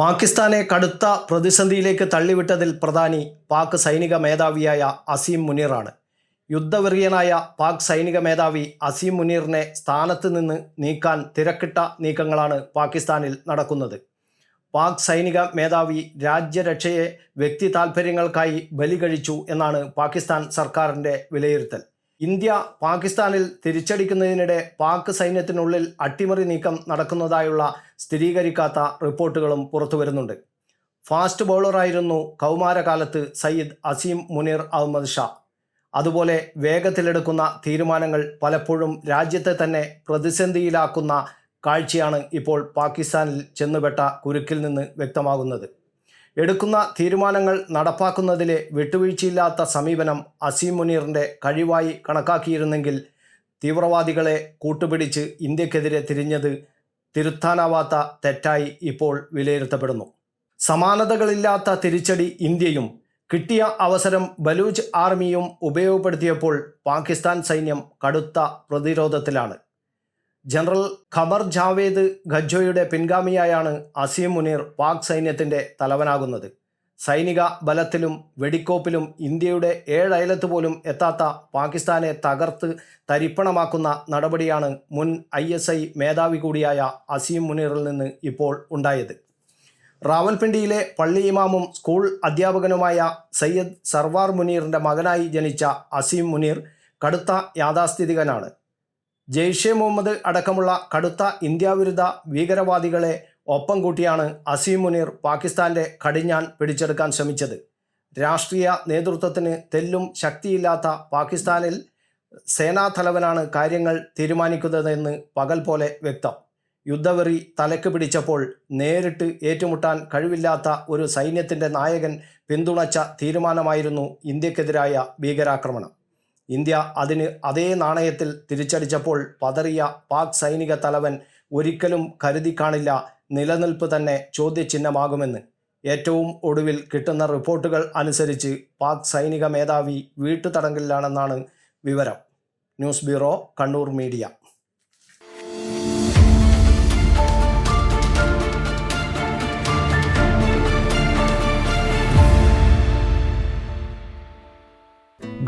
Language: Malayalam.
പാകിസ്ഥാനെ കടുത്ത പ്രതിസന്ധിയിലേക്ക് തള്ളിവിട്ടതിൽ പ്രധാനി പാക് സൈനിക മേധാവിയായ അസീം മുനീറാണ്. യുദ്ധവെറിയനായ പാക് സൈനിക മേധാവി അസീം മുനീറിനെ സ്ഥാനത്ത് നിന്ന് നീക്കാൻ തിരക്കിട്ട നീക്കങ്ങളാണ് പാകിസ്ഥാനിൽ നടക്കുന്നത്. പാക് സൈനിക മേധാവി രാജ്യരക്ഷയെ വ്യക്തി താൽപ്പര്യങ്ങൾക്കായി ബലി കഴിച്ചു എന്നാണ് പാകിസ്ഥാൻ സർക്കാരിന്റെ വിലയിരുത്തൽ. ഇന്ത്യ പാകിസ്ഥാനിൽ തിരിച്ചടിക്കുന്നതിനിടെ പാക് സൈന്യത്തിനുള്ളിൽ അട്ടിമറി നീക്കം നടക്കുന്നതായുള്ള സ്ഥിരീകരിക്കാത്ത റിപ്പോർട്ടുകളും പുറത്തുവരുന്നുണ്ട് ഫാസ്റ്റ് ബൗളറായിരുന്നു കൗമാരകാലത്ത് സയ്യിദ് അസീം മുനീർ അഹമ്മദ് ഷാ. അതുപോലെ വേഗത്തിലെടുക്കുന്ന തീരുമാനങ്ങൾ പലപ്പോഴും രാജ്യത്തെ തന്നെ പ്രതിസന്ധിയിലാക്കുന്ന കാഴ്ചയാണ് ഇപ്പോൾ പാകിസ്ഥാനിൽ ചെന്നുപെട്ട കുരുക്കിൽ നിന്ന് വ്യക്തമാകുന്നത്. എടുക്കുന്ന തീരുമാനങ്ങൾ നടപ്പാക്കുന്നതിലെ വിട്ടുവീഴ്ചയില്ലാത്ത സമീപനം അസീം മുനീറിന്റെ കഴിവായി കണക്കാക്കിയിരുന്നെങ്കിൽ തീവ്രവാദികളെ കൂട്ടുപിടിച്ച് ഇന്ത്യക്കെതിരെ തിരിഞ്ഞത് തിരുത്താനാവാത്ത തെറ്റായി ഇപ്പോൾ വിലയിരുത്തപ്പെടുന്നു. സമാനതകളില്ലാത്ത തിരിച്ചടി ഇന്ത്യയും കിട്ടിയ അവസരം ബലൂച്ച് ആർമിയും ഉപയോഗപ്പെടുത്തിയപ്പോൾ പാകിസ്ഥാൻ സൈന്യം കടുത്ത പ്രതിരോധത്തിലാണ്. ജനറൽ ഖബർ ജാവേദ് ഖജ്ജോയുടെ പിൻഗാമിയായാണ് അസീം മുനീർ പാക് സൈന്യത്തിന്റെ തലവനാകുന്നത്. സൈനിക ബലത്തിലും വെടിക്കോപ്പിലും ഇന്ത്യയുടെ ഏഴയലത്ത് പോലും എത്താത്ത പാകിസ്ഥാനെ തകർത്ത് തരിപ്പണമാക്കുന്ന നടപടിയാണ് മുൻ ഐ എസ് ഐ മേധാവി കൂടിയായ അസീം മുനീറിൽ നിന്ന് ഇപ്പോൾ ഉണ്ടായത്. റാവൽപിണ്ടിയിലെ പള്ളി ഇമാമും സ്കൂൾ അധ്യാപകനുമായ സയ്യദ് സർവാർ മുനീറിന്റെ മകനായി ജനിച്ച അസീം മുനീർ കടുത്ത യാഥാസ്ഥിതികനാണ്. ജെയ്ഷെ മുഹമ്മദ് അടക്കമുള്ള കടുത്ത ഇന്ത്യാവിരുദ്ധ ഭീകരവാദികളെ ഒപ്പം കൂട്ടിയാണ് അസീം മുനീർ പാകിസ്ഥാന്റെ കടിഞ്ഞാൻ പിടിച്ചെടുക്കാൻ ശ്രമിച്ചത്. രാഷ്ട്രീയ നേതൃത്വത്തിന് തെല്ലും ശക്തിയില്ലാത്ത പാകിസ്ഥാനിൽ സേനാതലവനാണ് കാര്യങ്ങൾ തീരുമാനിക്കുന്നതെന്ന് പകൽ പോലെ വ്യക്തം. യുദ്ധവെറി തലക്ക് പിടിച്ചപ്പോൾ നേരിട്ട് ഏറ്റുമുട്ടാൻ കഴിവില്ലാത്ത ഒരു സൈന്യത്തിന്റെ നായകൻ പിന്തുണച്ച തീരുമാനമായിരുന്നു ഇന്ത്യക്കെതിരായ ഭീകരാക്രമണം. ഇന്ത്യ അതിന് അതേ നാണയത്തിൽ തിരിച്ചടിച്ചപ്പോൾ പതറിയ പാക് സൈനിക തലവൻ ഒരിക്കലും കരുതി കാണില്ല നിലനിൽപ്പ് തന്നെ ചോദ്യചിഹ്നമാകുമെന്ന്. ഏറ്റവും ഒടുവിൽ കിട്ടുന്ന റിപ്പോർട്ടുകൾ അനുസരിച്ച് പാക് സൈനിക മേധാവി വീട്ടുതടങ്കലിലാണെന്നാണ് വിവരം. News bureau Kannur media.